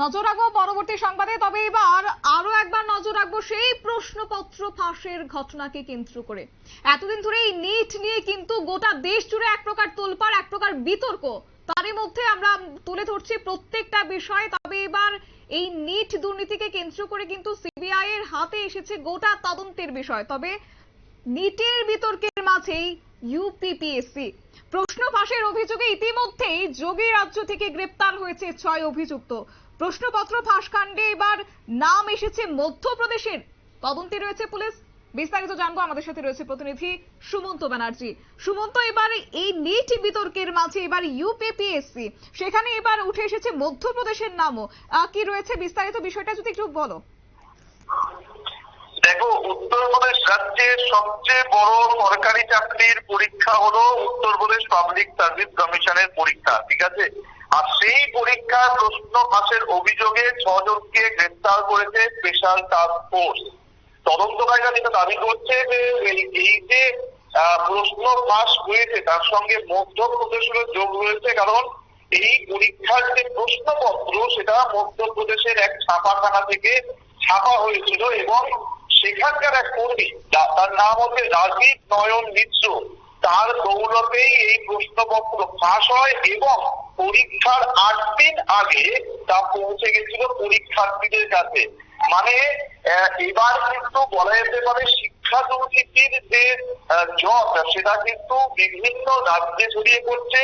নজর রাখব পরবর্তী সংবাদে, তবে এবার আরও একবার নজর রাখব সেই প্রশ্নপত্র ফাঁসের ঘটনাকে কেন্দ্র করে। এতদিন ধরে এই নিট নিয়ে কিন্তু গোটা দেশ জুড়ে এক প্রকার তোলপাড়, এক প্রকার বিতর্ক। তারই মধ্যে আমরা তুলে ধরছি প্রত্যেকটা বিষয়, তবে এবার এই নিট দুর্নীতিকে কেন্দ্র করে কিন্তু সিবিআই এর হাতে এসেছে গোটা তদন্তের বিষয়। তবে নিটের বিতর্কের মাঝেই ইউপিপিএসসি প্রশ্ন ফাঁসের অভিযোগে ইতিমধ্যেই যোগী রাজ্য থেকে গ্রেপ্তার হয়েছে ছয় অভিযুক্ত। প্রশ্নপত্র ফাঁস কাণ্ডে এবার নাম এসেছে মধ্যপ্রদেশের। তদন্তে রয়েছে পুলিশ। বিস্তারিত জানব আমাদের সাথে রয়েছে প্রতিনিধি সুমন্ত ব্যানার্জি। সুমন্ত, এবার এই নিট বিতর্কের মাঝে এবার ইউপিপিএসসি সেখানে এবার উঠে এসেছে মধ্যপ্রদেশের নামও। কি রয়েছে বিস্তারিত বিষয়টা যদি একটু বলো। দেখো উত্তরপ্রদেশ রাজ্যের সবচেয়ে বড় সরকারি চাকরির পরীক্ষা হলো উত্তরপ্রদেশ পাবলিক সার্ভিস কমিশনের পরীক্ষা, ঠিক আছে? আর সেই পরীক্ষার প্রশ্ন ফাঁসের অভিযোগে ছজনকে গ্রেফতার করেছে স্পেশাল টাস্ক ফোর্স তদন্তকারীরা যেটা দাবি করছে যে এই- যে প্রশ্ন ফাঁস হয়েছে, তার সঙ্গে মধ্যপ্রদেশেরও যোগ রয়েছে, কারণ এই পরীক্ষার যে প্রশ্নপত্র, সেটা মধ্যপ্রদেশের এক ছাপাখানা থেকে ছাপা হয়েছিল এবং সেখানকার এক কর্মী তার নাম হচ্ছে রাজীব নয়ন মিশ্র তার দৌলতেই এই প্রশ্নপত্র ফাঁস হয় এবং পরীক্ষার আট দিন আগে তা পৌঁছে গেছিল পরীক্ষার্থীদের কাছে। মানে এবার কিন্তু বলা যেতে পারে শিক্ষা দুর্নীতির যে জট, সেটা কিন্তু বিভিন্ন রাজ্যে ছড়িয়ে পড়ছে।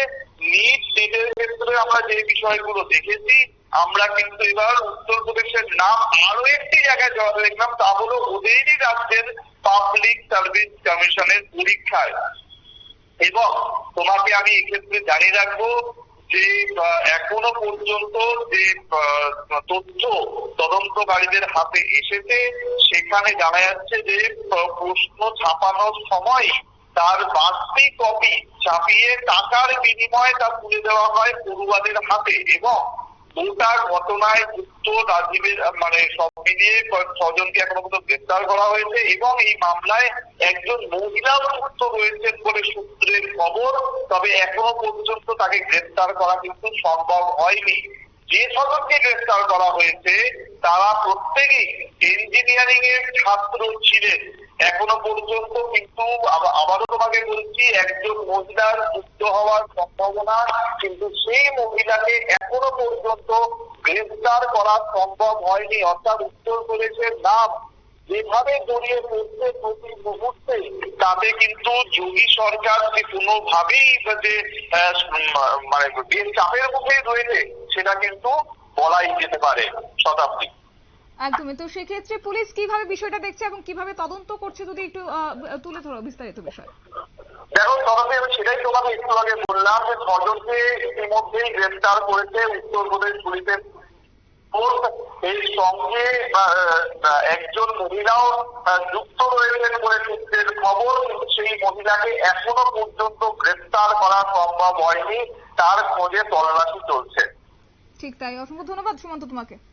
নিট সিটের ক্ষেত্রে আমরা যে বিষয়গুলো দেখেছি, আমরা কিন্তু এবার উত্তরপ্রদেশের নাম আরও একটি জায়গায় জবাব দেখলাম, তা হলো ওদেরই রাজ্যের পাবলিক সার্ভিস কমিশনের পরীক্ষায়। এবং তোমাকে আমি এক্ষেত্রে জানিয়ে রাখব যে এখনও পর্যন্ত যে তথ্য তদন্তকারীদের হাতে এসেছে, সেখানে জানা যাচ্ছে যে প্রশ্ন ছাপানোর সময় তার বাড়তি কপি ছাপিয়ে টাকার বিনিময়ে তা তুলে দেওয়া হয় পড়ুয়াদের হাতে। এবং গোটা ঘটনায় যুক্ত রাজীবের মানে সব মিলিয়ে ছজনকে এখনও পর্যন্ত গ্রেপ্তার করা হয়েছে এবং এই মামলায় একজন মহিলাও যুক্ত রয়েছেন বলে সূত্রের খবর, তবে এখনও পর্যন্ত তাকে গ্রেপ্তার করা কিন্তু সম্ভব হয়নি। যে ছজনকে গ্রেপ্তার করা হয়েছে, তারা প্রত্যেকেই ইঞ্জিনিয়ারিং এর ছাত্র ছিলেন। এখনও পর্যন্ত কিন্তু আবা- আবারও বলছি একজন মহিলার যুক্ত হওয়ার সম্ভাবনা, কিন্তু সেই মহিলাকে এখনও পর্যন্ত গ্রেফতার করা সম্ভব হয়নি। অর্থাৎ উত্তরপ্রদেশের নাম যেভাবে জড়িয়ে পড়ছে প্রতি মুহূর্তে তাতে কিন্তু যোগী সরকার যে কোনোভাবেই যে মানে বেশ চাপের মুখেই রয়েছে, সেটা কিন্তু বলাই যেতে পারে শতাব্দী। একদমই তো সেক্ষেত্রে পুলিশ কীভাবে বিষয়টা দেখছে এবং কীভাবে তদন্ত করছে যদি একটু তুলে ধরো বিস্তারিত বিষয়। দেখো তবে আমি সেটাই তোমাকে একটু আগে বললাম যে ছজনকে ইতিমধ্যেই গ্রেফতার করেছে উত্তরপ্রদেশ পুলিশের সঙ্গে একজন মহিলাও যুক্ত রয়েছেন বলে সূত্রের খবর সেই মহিলাকে এখনও পর্যন্ত গ্রেফতার করা সম্ভব হয়নি। তার খোঁজে তল্লাশি চলছে। ঠিক তাই। অসংখ্য ধন্যবাদ সুমন্ত তোমাকে।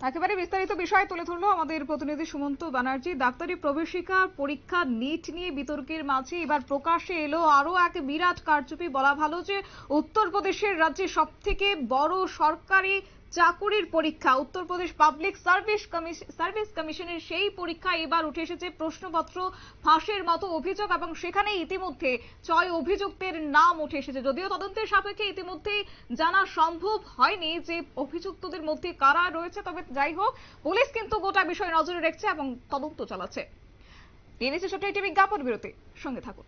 একেবারে বিস্তারিত বিষয় তুলে ধরলো আমাদের প্রতিনিধি সুমন্ত ব্যানার্জি। ডাক্তারি প্রবেশিকা পরীক্ষা নিট নিয়ে বিতর্কের মাঝে এবার প্রকাশ্যে এলো আরও এক বিরাট কারচুপি। বলা ভালো যে উত্তরপ্রদেশের রাজ্যে সব থেকে বড় সরকারি চাকুরির পরীক্ষা। উত্তরপ্রদেশ পাবলিক সার্ভিস সার্ভিস কমিশনের সেই পরীক্ষা এবার উঠে এসেছে প্রশ্নপত্র ফাঁসের মতো অভিযোগ এবং সেখানে ইতিমধ্যে ছয় অভিযুক্তের নাম উঠে এসেছে। যদিও তদন্তের সাপেক্ষে ইতিমধ্যে জানা সম্ভব হয়নি যে অভিযুক্তদের মধ্যে কারা রয়েছে, তবে যাই হোক, পুলিশ কিন্তু গোটা বিষয় নজরে রেখেছে এবং তদন্ত চালাচ্ছে। নিয়ে নিচ্ছে একটি বিজ্ঞাপন, বিরতি। সঙ্গে থাকুন।